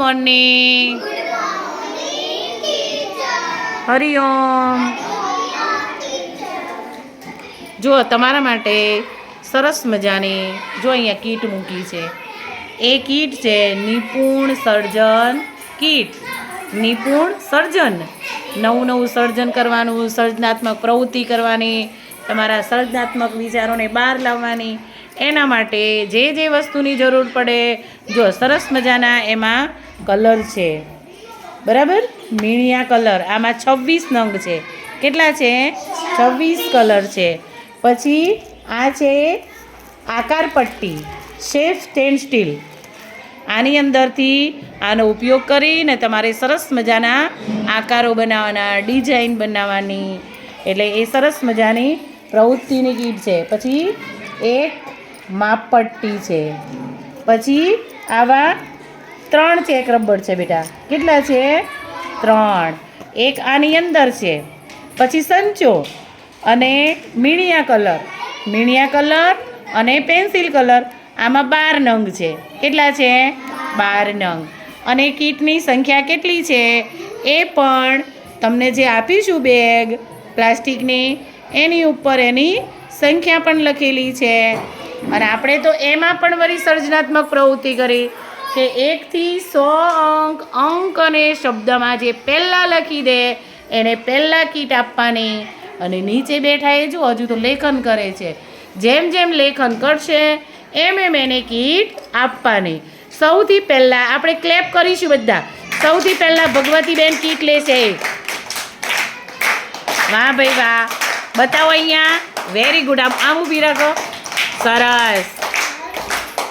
Morning Hariom જો તમારા માટે સરસ મજાની, જો અહીંયા કીટ મૂકી છે. એ કીટ છે નિપુણ સર્જન કીટ. નિપુણ સર્જન. નવું નવું સર્જન કરવાનું, સર્જનાત્મક પ્રવૃત્તિ કરવાની, તમારા સર્જનાત્મક વિચારોને બહાર લાવવાની. એના માટે જે જે વસ્તુની જરૂર પડે, જો સરસ મજાના એમાં કલર છે. બરાબર? મીણિયા કલર. આમાં છવ્વીસ નંગ છે. કેટલા છે? છવ્વીસ કલર છે. પછી આ છે આકાર પટ્ટી, શેફ સ્ટેન સ્ટીલ. આની અંદરથી આનો ઉપયોગ કરીને તમારે સરસ મજાના આકારો બનાવવાના, ડિઝાઇન બનાવવાની. એટલે એ સરસ મજાની પ્રવૃત્તિની કીટ છે. પછી એક માપપટ્ટી છે. પછી આવા ત્રણ ચેક રબર છે બેટા. કેટલા છે? ત્રણ. એક આની અંદર છે. પછી સંચો અને મીણિયા કલર. મીણિયા કલર અને પેન્સિલ કલર. આમાં બાર નંગ છે. કેટલા છે? બાર નંગ. અને કીટની સંખ્યા કેટલી છે? એ પણ તમને જે આપીશું બેગ પ્લાસ્ટિકની, એની ઉપર એની સંખ્યા પણ લખેલી છે. અને આપણે તો એમાં પણ વળી સર્જનાત્મક પ્રવૃત્તિ કરી. કે એકથી સો અંક અંક અને શબ્દમાં જે પહેલાં લખી દે, એને પહેલાં કીટ આપવાની. અને નીચે બેઠા એ જો હજુ તો લેખન કરે છે. જેમ જેમ લેખન કરશે, એમ એમ એને કીટ આપવાની. સૌથી પહેલાં આપણે ક્લેપ કરીશું બધા. સૌથી પહેલાં ભગવતીબેન કીટ લેશે. વાહ ભાઈ વાહ. બતાવો અહીંયા. વેરી ગુડ આમ આમ ઊભી રાખો. સરસ.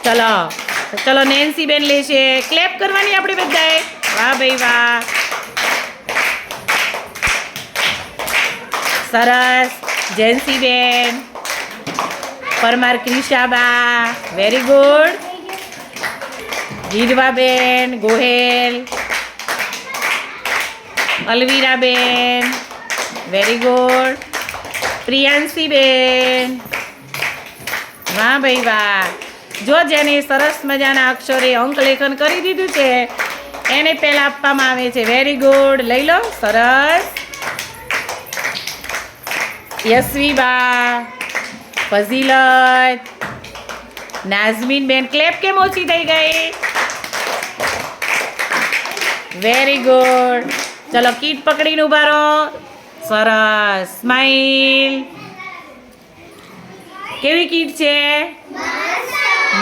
ચલો. ચલો નેન્સી બેન લેશે. ક્લેપ કરવાની આપણે બધાએ. વાહ ભાઈ વાહ. સરસ. Jensi ben Parmar Krishaba very good Jirvaben, Gohel. Alviraben. Very good Priyanshiben. વાહ ભાઈ વાહ. જો જેને સરસ મજાના અક્ષરે અંક લેખન કરી દીધું છે, એને પહેલાં આપવામાં આવે છે. વેરી ગુડ લઈ લો. સરસ. યશવીબા. ફઝીલત. નાઝમીન બેન ક્લેપ કેમ ઓછી થઈ ગઈ? વેરી ગુડ ચલો, કીટ પકડીને ઊભા રહો. સરસ. સ્માઈલ કેવી કીટ છે?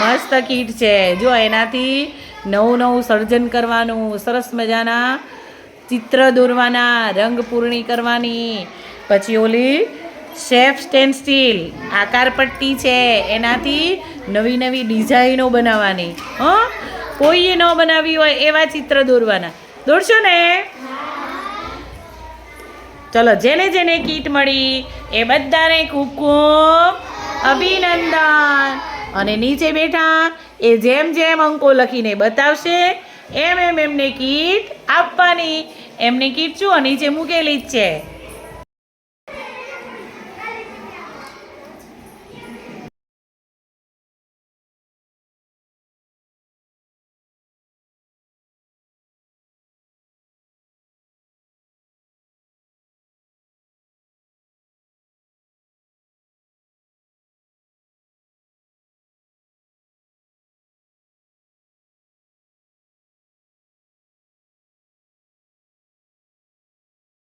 મસ્ત કીટ છે. જો એનાથી નવું નવું સર્જન કરવાનું, સરસ મજાના ચિત્ર દોરવાના, રંગ પૂર્ણી કરવાની. પછી ઓલી શેફ સ્ટેન સ્ટીલ, આકાર પટ્ટી છે. એનાથી નવી નવી ડિઝાઇનો બનાવવાની. હં? કોઈએ ન બનાવી હોય એવા ચિત્ર દોરવાના. દોરશો ને? ચલો, જેને જેને કીટ મળી, એ બધાને ખૂબ ખૂબ અભિનંદન. અને નીચે બેઠા એ જેમ જેમ અંકો લખીને બતાવશે, એમ એમ એમને કીટ આપવાની. એમની કીટ શું નીચે મૂકેલી જ છે.